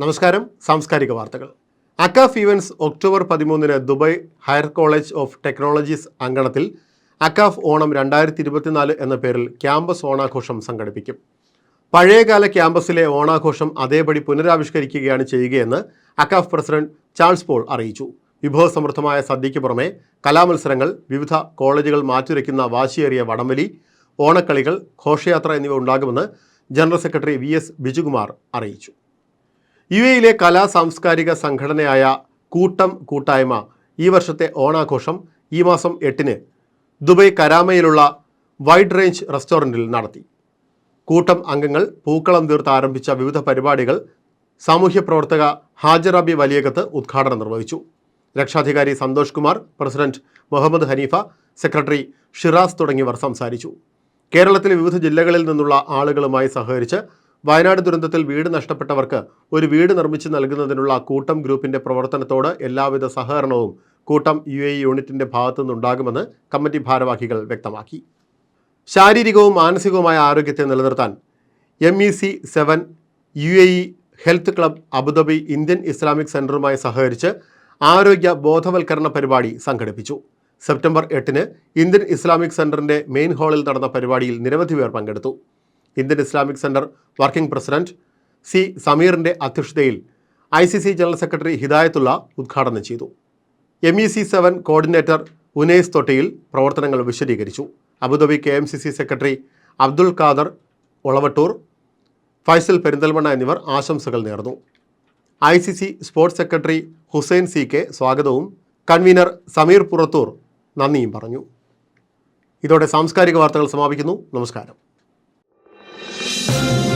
നമസ്കാരം സാംസ്കാരിക വാർത്തകൾ. അക്കാഫ് ഈവൻസ് ഒക്ടോബർ പതിമൂന്നിന് Dubai higher college of technologies അങ്കണത്തിൽ അക്കാഫ് ഓണം രണ്ടായിരത്തി ഇരുപത്തിനാല് എന്ന പേരിൽ ക്യാമ്പസ് ഓണാഘോഷം സംഘടിപ്പിക്കും. പഴയകാല ക്യാമ്പസിലെ ഓണാഘോഷം അതേപടി പുനരാവിഷ്കരിക്കുകയാണ് ചെയ്യുകയെന്ന് അക്കാഫ് പ്രസിഡന്റ് ചാൾസ് പോൾ അറിയിച്ചു. വിഭവസമൃദ്ധമായ സദ്യയ്ക്ക് പുറമെ കലാമത്സരങ്ങൾ വിവിധ കോളേജുകൾ മാറ്റുരയ്ക്കുന്ന വാശിയേറിയ വടംവലി ഓണക്കളികൾ ഘോഷയാത്ര എന്നിവ ഉണ്ടാകുമെന്ന് general secretary V S Bijukumar അറിയിച്ചു. യു എയിലെ കലാ സാംസ്കാരിക സംഘടനയായ കൂട്ടം കൂട്ടായ്മ ഈ വർഷത്തെ ഓണാഘോഷം ഈ മാസം എട്ടിന് ദുബായ് കരാമയിലുള്ള വൈഡ് റേഞ്ച് റെസ്റ്റോറന്റിൽ നടത്തി. കൂട്ടം അംഗങ്ങൾ പൂക്കളം തീർത്ത് ആരംഭിച്ച വിവിധ പരിപാടികൾ സാമൂഹ്യ പ്രവർത്തക ഹാജറബി വലിയകത്ത് ഉദ്ഘാടനം നിർവഹിച്ചു. രക്ഷാധികാരി സന്തോഷ് കുമാർ പ്രസിഡന്റ് മുഹമ്മദ് ഹനീഫ സെക്രട്ടറി ഷിറാസ് തുടങ്ങിയവർ സംസാരിച്ചു. കേരളത്തിലെ വിവിധ ജില്ലകളിൽ നിന്നുള്ള ആളുകളുമായി സഹകരിച്ച് വയനാട് ദുരന്തത്തിൽ വീട് നഷ്ടപ്പെട്ടവർക്ക് ഒരു വീട് നിർമ്മിച്ച് നൽകുന്നതിനുള്ള കൂട്ടം ഗ്രൂപ്പിന്റെ പ്രവർത്തനത്തോട് എല്ലാവിധ സഹകരണവും കൂട്ടം യു എ യൂണിറ്റിന്റെ ഭാഗത്തു നിന്നുണ്ടാകുമെന്ന് കമ്മിറ്റി ഭാരവാഹികൾ വ്യക്തമാക്കി. ശാരീരികവും മാനസികവുമായ ആരോഗ്യത്തെ നിലനിർത്താൻ M E C seven U A E health club Abu Dhabi Indian Islamic സെന്ററുമായി സഹകരിച്ച് ആരോഗ്യ ബോധവൽക്കരണ പരിപാടി സംഘടിപ്പിച്ചു. സെപ്റ്റംബർ എട്ടിന് ഇന്ത്യൻ ഇസ്ലാമിക് സെന്ററിന്റെ മെയിൻ ഹാളിൽ നടന്ന പരിപാടിയിൽ നിരവധി പേർ പങ്കെടുത്തു. Indian Islamic centre working president C സമീറിന്റെ അധ്യക്ഷതയിൽ I C C general secretary Hidayathulla ഉദ്ഘാടനം ചെയ്തു. M E C seven coordinator Unais Thottiyil പ്രവർത്തനങ്ങൾ വിശദീകരിച്ചു. Abu Dhabi K M C C secretary Abdul Khader Olavattoor Faisal Perinthalmanna എന്നിവർ ആശംസകൾ നേർന്നു. I C C sports secretary Hussain C K സ്വാഗതവും convener Sameer Purathur നന്ദിയും പറഞ്ഞു. ഇതോടെ സാംസ്കാരിക വാർത്തകൾ സമാപിക്കുന്നു. നമസ്കാരം. Thank you.